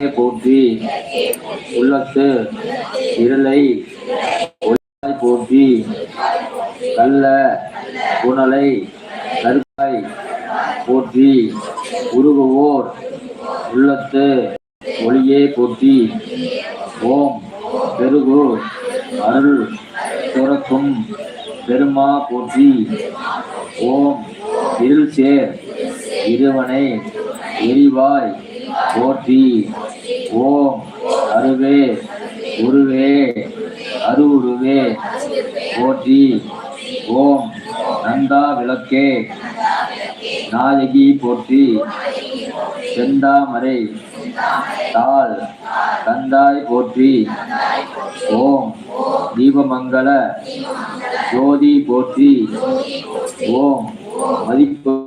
போற்றி உள்ளத்து இருளை ஒளியாய் போற்றி கள்ள புனலை கருப்பாய் போற்றி உருகுவோர் உள்ளத்து ஒளியே போற்றி ஓம் பெருகு அருள் துறக்கும் பெருமா போற்றி ஓம் இருள் சேர் இருவனை எரிவாய் போற்றி. ஓம் அருவே உருவே அருவுருவே போற்றி. ஓம் நந்தா விளக்கே. நாயகி போற்றி. செந்தாமரை. தாள் தந்தாய் போற்றி. ஓம் தீபமங்கல ஜோதி போற்றி. ஓம் மதிப்பு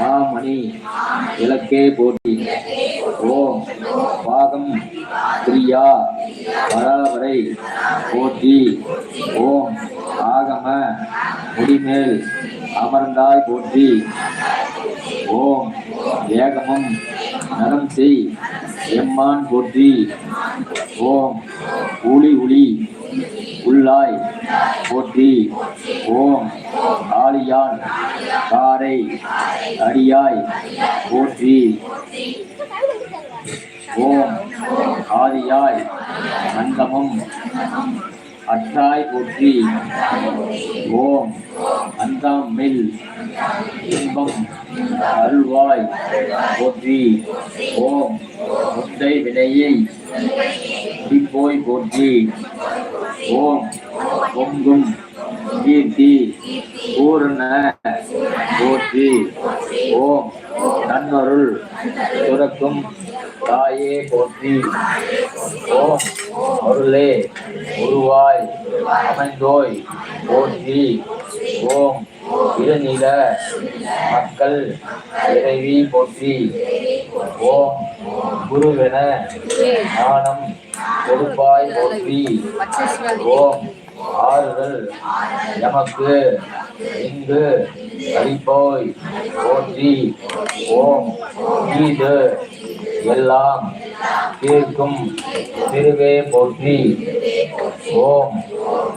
மாமணி இலக்கே போட்டி. ஓம் பாகம் பிரியா பராவரை போட்டி. ஓம் ஆகம முடிமேல் அமர்ந்தாய் போற்றி ஓம் ஏகமும் நலம் செய் எம்மான் போற்றி ஓம் ஒளி உளி உள்ளாய். போற்றி. ஓம். ஆலியான் காரை. அடியாய். போற்றி. ஓம். ஆதியாய் அந்தமும். அற்றாய் போற்றி. ஓம். அந்தாமில் இன்பம். அருள்வாய். போற்றி. ஓம். முத்தை வினையை. போய் போற்றி. ஓம் ஒங்கும் கீர்த்தி பூர்ண போற்றி. ஓம் நன்னருள் துறக்கும் தாயே போற்றி. ஓம் அருளே உருவாய் அமைந்தோய் போற்றி. ஓம் இருநில மக்கள் இறைவி போற்றி. ஓம் குருவென ஞானம் கொடுப்பாய் போற்றி. ஓம் ஆறுதல். எமக்கு இங்கு அளிப்போய் போற்றி. ஓம் இது எல்லாம் தீர்க்கும் திருவே போற்றி. ஓம்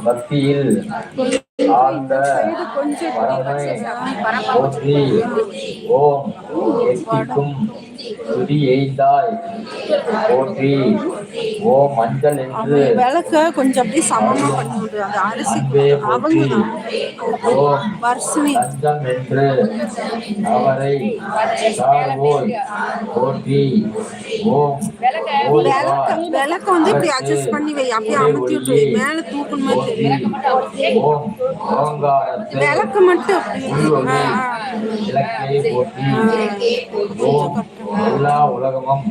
பக்தியில் ஆழ்ந்த பரமை போற்றி. ஓம் எத்திக்கும் துதி எய்தாய் போற்றி. ஓம் மஞ்சள் என்று. விளக்க கொஞ்சம் அப்படியே சமமா பண்ணி அரிசி அவங்க ஓம் வர்ஷினி. தஞ்சம் என்று. அவரை சார்வோய் போற்றி. ஓம் விளக்க விளக்க வந்து இப்படி அட்ஜஸ்ட் பண்ணி வை. அப்படியே அமுத்தி விட்டு. மேல தூக்கணும் தெரியும் ஓம் ஓங்காரத்தை விளக்க மட்டும். இலக்கை போற்றி. ஓம் எல்லா உலகமும்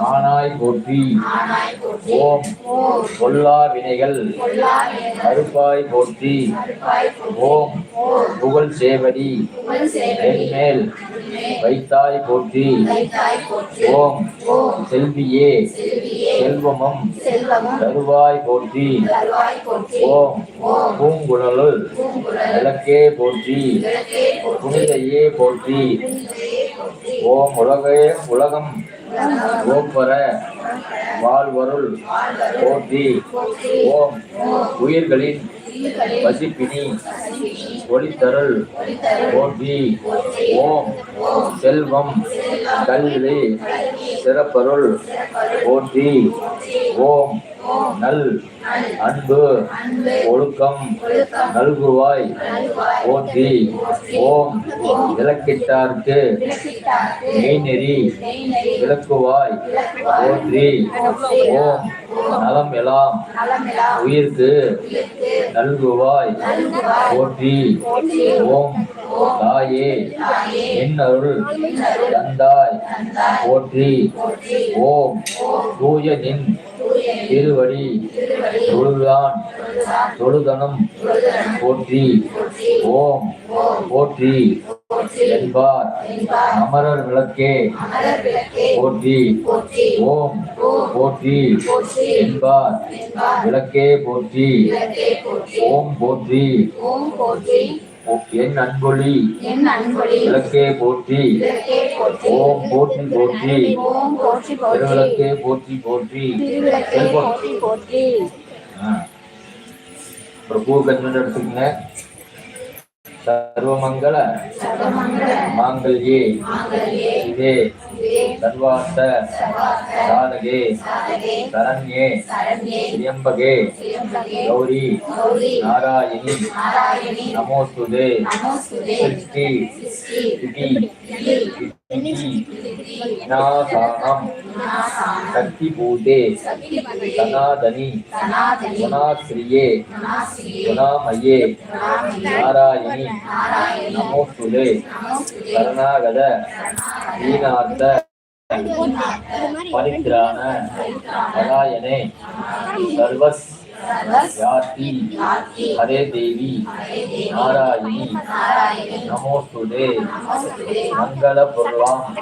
காணாய் போற்றி. ஓம் பொல்லா வினைகள் கருப்பாய் போற்றி. ஓம் புகழ் சேவடி என்மேல் வைத்தாய் போற்றி. ஓம் செல்வியே செல்வமும் தருவாய் போற்றி. ஓம் பூங்குழலுள் விளக்கே போற்றி. புனிதையே போற்றி. ஓம் உலகே உலகம் ஓப்பர வாழ்வருள் ஓட்டி ஓம் உயிர்களின் பசிப்பினி ஒளித்தருள் ஓட்டி ஓம் செல்வம் கல்வி சிறப்பருள் ஓட்டி ஓம் நல் அன்பு ஒழுக்கம் நல்குவாய். போற்றி ஓம் விளக்கிட்டார்க்கு மெய்நெறி விளக்குவாய். போற்றி ஓம் நலம் எல்லாம் உயிர்க்கு நல்குவாய். போற்றி ஓம் தாயே என் அருள் தந்தாய். போற்றி ஓம் தூய நின் திருவடி தொழுதான் தொழுதனம் போற்றி ஓம் போற்றி என்பார். அமரர் விளக்கே போற்றி ஓம் போற்றி என்பார். விளக்கே போற்றி ஓம் போற்றி என் அன்பொழி விளக்கே போற்றி. ஓம் போற்றி போற்றி. திருவிளக்கே போற்றி போற்றி. திருவிளக்கே போற்றி போற்றி. ஆ. அப்புறம் பூ கஞ்சம் எடுத்துக்கங்க. சர்வமங்கள மாங்கல்யே. இதே. சர்வார்த்த சர்வார்த்த சாதகே. சாதகே சரண்யே. சரண்யே திரியம்பகே. திரியம்பகே கௌரி. கௌரி நாராயணி. நாராயணி நமோஸ்துதே. நமோஸ்துதே சிருஷ்டி. சிருஷ்டி திதி விநாசானம் விநாசானம் சக்தி பூதே சக்திபதே சனாதனி சனாதனி குணாஸ்ரீயே பரித்திரான நாராயணே சர்வஸ் யாத்தி ஹரே தேவி நாராயணி. நமோஸ்துதே. மங்கள பொருளாம்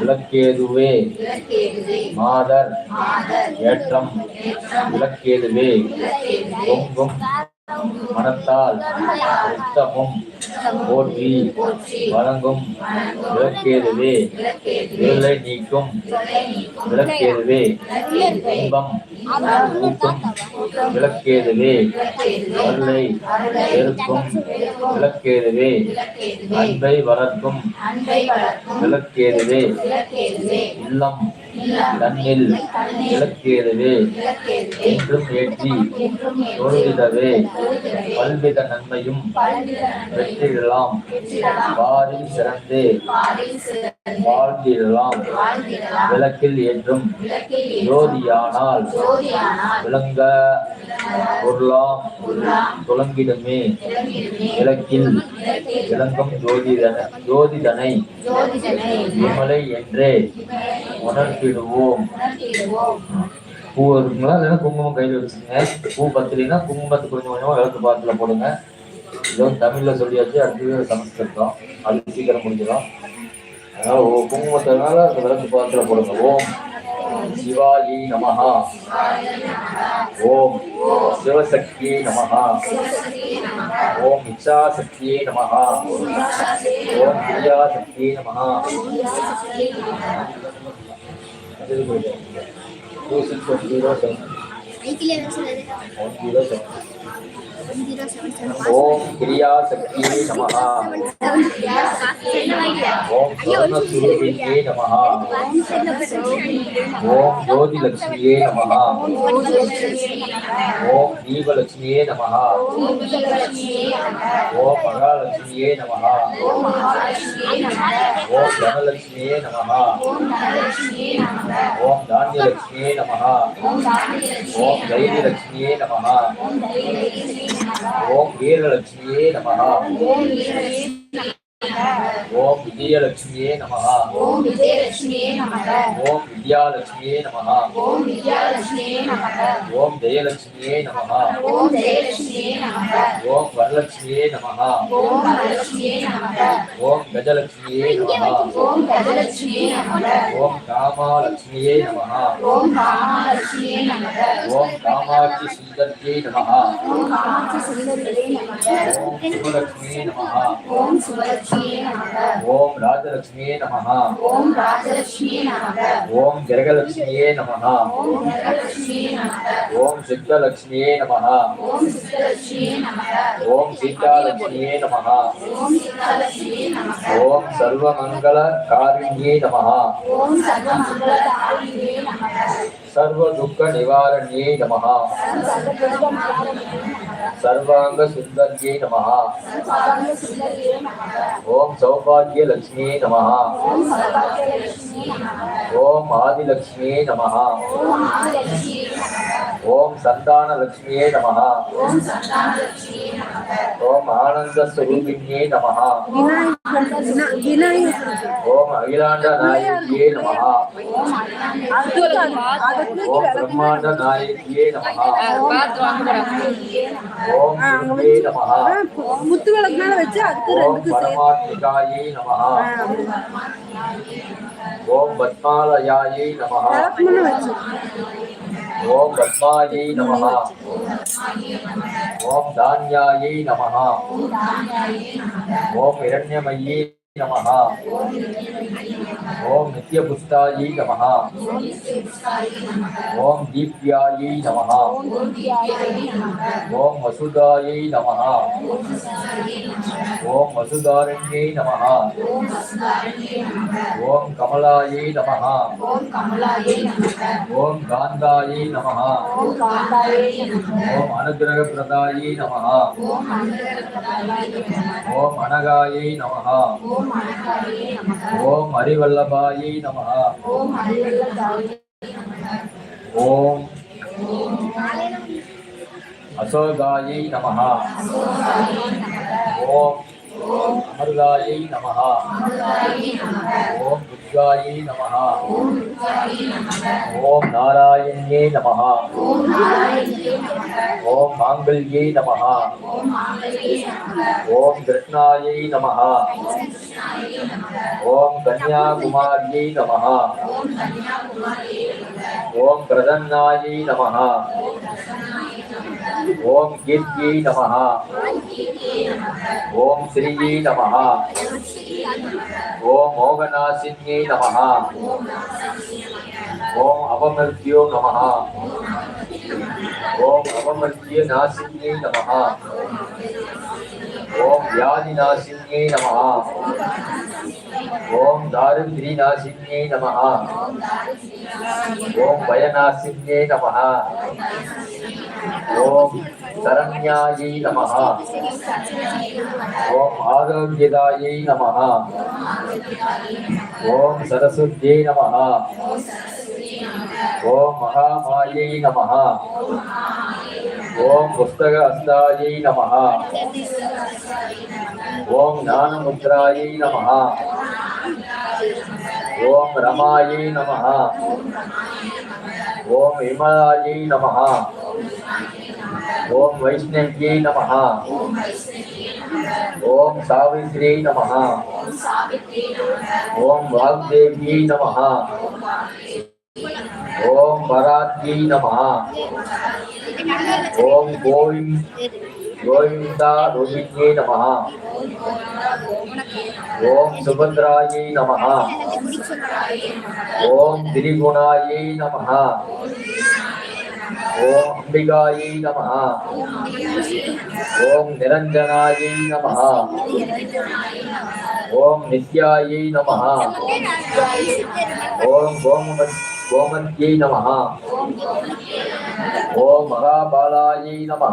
விளக்கேதுவே. மாதர். ஏற்றம். விளக்கேதுவே. பொங்கும். மனத்தால் உத்தமும். போற்றி வழங்கும் விளக்கேதுவே இருளை நீக்கும். விளக்கேதுவே இன்பம். ஊட்டும். விளக்கேதுவே பொருளை வெறுக்கும். விளக்கேதுவே அன்பை வளர்க்கும். விளக்கேதுவே இல்லம். தன்னில் விளக்கேதுவே என்றும் ஏற்றி தொழுகிறவே பல்வித நன்மையும் வெற்றிடலாம். வாரில் சிறந்து வாழ்ந்திடலாம். விளக்கில் என்றும் ஜோதியானால் விளங்க பொருளாம் துளங்கிடுமே விளங்கிடுமே இளங்கம் ஜோதிதன ஜோதிதனை விமலை என்றே உணர்த்திடுவோம். பூ இருக்குங்களா? இல்லைன்னா குங்குமம் கையில் வச்சுக்கோங்க. பூ பத்தலைன்னா குங்குமத்தை கொஞ்சம் கொஞ்சமாக விளக்கு பாத்துல போடுங்க. இது வந்து தமிழ்ல சொல்லியாச்சு அடுத்தது சமஸ்கிருத்தம் அது சீக்கிரம் முடிஞ்சிடும். அதனால ஓ குங்குமத்தினால அந்த விளக்கு பாத்துல போடுங்க. ஓம். சிவாயி நமஹா ஓம் சிவசக்தியை நமஹா ஓம் இச்சாசக்தியை நமஹா ஓம் கிரியாசக்தியை நமஹா டூ சிக்ஸ் ஒன் ஜீரோ ஓம் கிரியாசக்தியை நமஹா. ஓம் ஸ்வர்ணஸ்வரூபிணியே நமஹா. ஓம் ஜோதிலட்சுமியே நமஹா. ஓம் தீபலட்சுமியே நமஹா. ஓம் மகாலட்சுமியே நமஹா. ஓம் தனலட்சுமியே நமஹா. ஓம் தானியலட்சுமியே நமஹா. ஓம் ஓம் தைரியலட்சுமியே நமஹா. ஓம் வீரலட்சுமியே நமஹா. ஓம் விஜயலட்சுமியே நமஹா ஓம் விஜயலட்சுமியே நமக ஓம் வித்யாலட்சுமியே நமஹா ஓம் வித்யாலட்சுமியே நமக ஓம் ஜெயலட்சுமியே நமஹா ஓம் ஜெயலட்சுமியே நமக ஓம் வரலட்சுமியே நமஹா ஓம் வரலட்சுமியே நமக ஓம் கஜலட்சுமியே நமஹா ஓம் கஜலட்சுமியே நமக ஓம் காமாலட்சுமியே நமஹா ஓம் காமாலட்சுமியே நமக ஓம் காமாட்சி சுந்தர்யே நமஹா ஓம் காமாட்சி சுந்தரியே நமக ஓம் சுபலட்சுமியே நமஹா ஓம் சுபலட்சுமியே நமக ஓம் ராஜலட்சுமியே நமஹா. ஓம் ராஜலட்சுமியே நமக ஓம் கிரகலட்சுமியே நமஹா. ஓம் வரலட்சுமியே நமக ஓம் சித்தலட்சுமியே நமஹா. ஓம் சித்தலட்சுமியே ஓம் சீதாலட்சுமியே நமஹா. ஓம் சீதாலட்சுமியே நமக ஓம் சர்வமங்கள காரிண்யே நமஹா. ஓம் சர்வ துக்க நிவாரண்யே நமஹா. நமஹா. சர்வாங்க சுந்தரியே நமக ஓம் சௌபாகிய லட்சுமியே நமஹா. ஓம் சர்வாகியலட்சுமியே நமக ஓம் ஆதிலட்சுமியே நமஹா. ஓம் சந்தான லட்சுமியே நமஹா. ஓம் ஆனந்த ஸ்வரூபிணியே நமஹா. ஓம் அகிலாண்ட நாயகியே நமஹா. ஓம் பிரம்மாண்ட நாயகியே நமஹா. ஓம் துர்கே நமஹா. முத்து விளக்கு மேல வச்சு அதுக்கு ஓம் பரமாத்மிகாயை நமஹா. ஓம் பத்மாலயாயை நமஹா. ஓம் பத்மாயை நமः ஓம் தான்யாயை நமः ஓம் இரண்யமய்யை நமः ஓம் நித்யபுஷ்டாயை நமः ஓம் தீப்யாயை நமः ஓம் வசுதாயை நமः ஓம் வசுதாரண்யை நமः ஓம் கமலாயை நமः ஓம் காந்தாயை நமः ஓம் அனுகிரக பிரதாயை நமः ஓம் அனகாயை நமः ஓம் ஹரிவல்லபாயை நமः ஓம் அசோகாயை நமः ஓம் அமிர்தாயை நமः ஓம் துர்காயை நமः ஓம் நாராயணியே நமः ஓம் மாங்கல்யே நமः ஓம் கிருஷ்ணாயை நமः ஓம் கன்யாகுமாரியை நமः ஓம் பிரதன்னாயை நமः ஓம் கீர்த்தியை நமஹா. ஓம் ஸ்ரீயை நமஹா. ஓம் மோகநாசின்யை நமஹா. ஓம் அவமர்த்தியோ நமஹா. ஓம் அவமர்த்திய நாசின்யை நமஹா. ஓம் வியாதி நாசின்யை நமஹா. ஓம் தாரித்ரிநாசின்யை நமஹா. ஓம் பயநாசின்யை நமஹா. ஓம் சரண்யாயை நமः ஓம் ஆரோக்கியதாயை நமः ஓம் சரஸ்வத்யை நமः ஓம் மகாமாயை நமः ஓம் புஸ்தக அஸ்தாயை நமः ஓம் ஞானமுத்ராயை நமः ஓம் ரமாயை நமः ஓம் விமலாயை நமः ஓம் வைஷ்ணவ்யை நமः ஓம் சாவித்ரியை நமः ஓம் வாக்தேவியை நமः ஓம் வராத்யை நமः ஓம் கோவிந்த் கோவிந்தா ரோஹித்யை நமः ஓம் சுபத்ராயை நமः ஓம் திரிகுணாயை நமः ஓம் அம்பிகாயை நம ஓம் நிரஞ்சனாயை நம ஓம் நித்யாயை நம ஓம் கோம கோமந்தியை நம ஓம் மகாபாலாயை நம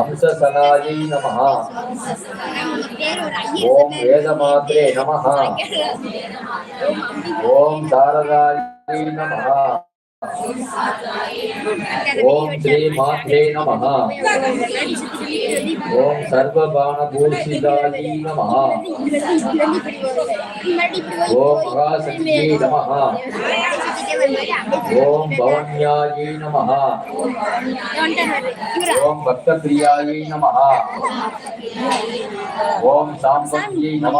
அம்சசனாயை நம ஓம் வேதமாத்ரே நம ஓம் சாரதாயை நம ஓம் ஸ்ரீ மாத்ரே நமः ஓம் சர்வபானபூஷிதாயை நமः ஓம் மகாசக்தியை நமः ஓம் பவன்யாயை நமः ஓம் பக்தபிரியாயை நமः ஓம் சாம்பத்யை நமः